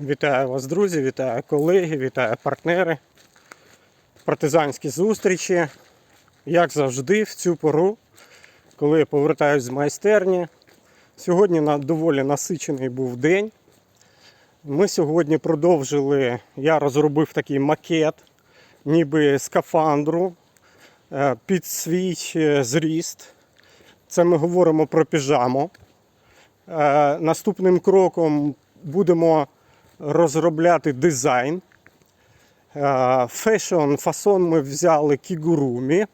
Вітаю вас, друзі, вітаю колеги, вітаю партнери. Партизанські зустрічі. Як завжди, в цю пору, коли я повертаюсь з майстерні. Сьогодні доволі насичений був день. Ми сьогодні продовжили, я розробив такий макет, ніби скафандру е, під свій е, зріст. Це ми говоримо про піжаму. Е, Наступним кроком будемо розробляти дизайн. Е, Фешн, фасон ми взяли кігурумі.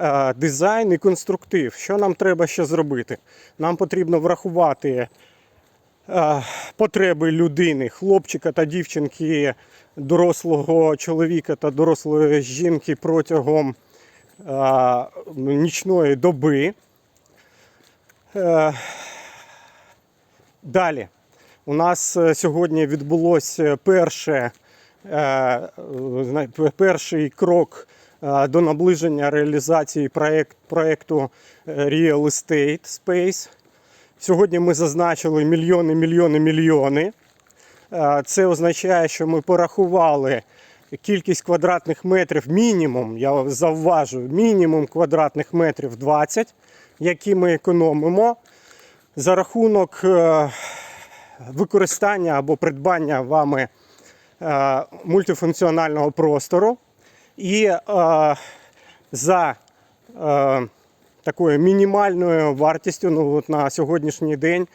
Е, Дизайн і конструктив. Що нам треба ще зробити? Нам потрібно врахувати е, потреби людини, хлопчика та дівчинки, дорослого чоловіка та дорослої жінки протягом е, нічної доби. Далі. У нас е, сьогодні відбулося перше, е, перший крок е, до наближення реалізації е, Real Estate Space. Сьогодні ми зазначили мільйони, мільйони, мільйони. Це означає, що ми порахували кількість квадратних метрів мінімум, я завважу, мінімум квадратних метрів 20, які ми економимо за рахунок використання або придбання вами е, мультифункціонального простору. І е, за е, такою мінімальною вартістю, ну от на сьогоднішній день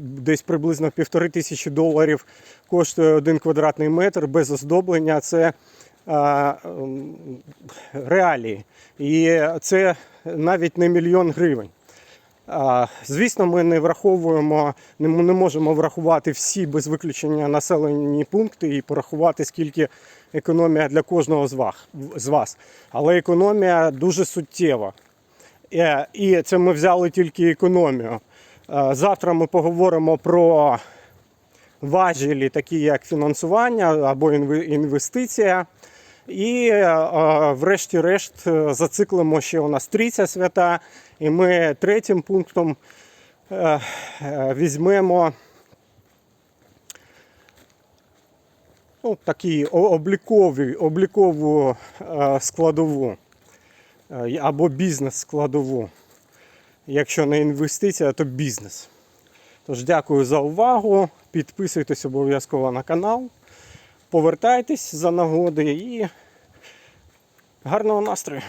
десь приблизно півтори тисячі доларів коштує один квадратний метр без оздоблення. Це реалії. І це навіть не мільйон гривень. Звісно, ми не враховуємо, не можемо врахувати всі без виключення населені пункти і порахувати, скільки економія для кожного з вас. Але економія дуже суттєва. Е, І це ми взяли тільки економію. Е, Завтра ми поговоримо про важелі, такі як фінансування або інве- інвестиція. І е, е, врешті-решт е, зациклимо ще у нас трійця свята. І ми третім пунктом візьмемо ну, такі облікові, облікову складову або бізнес-складову. Якщо не інвестиція, то бізнес. Тож дякую за увагу. Підписуйтесь обов'язково на канал. Повертайтесь за нагоди і гарного настрою.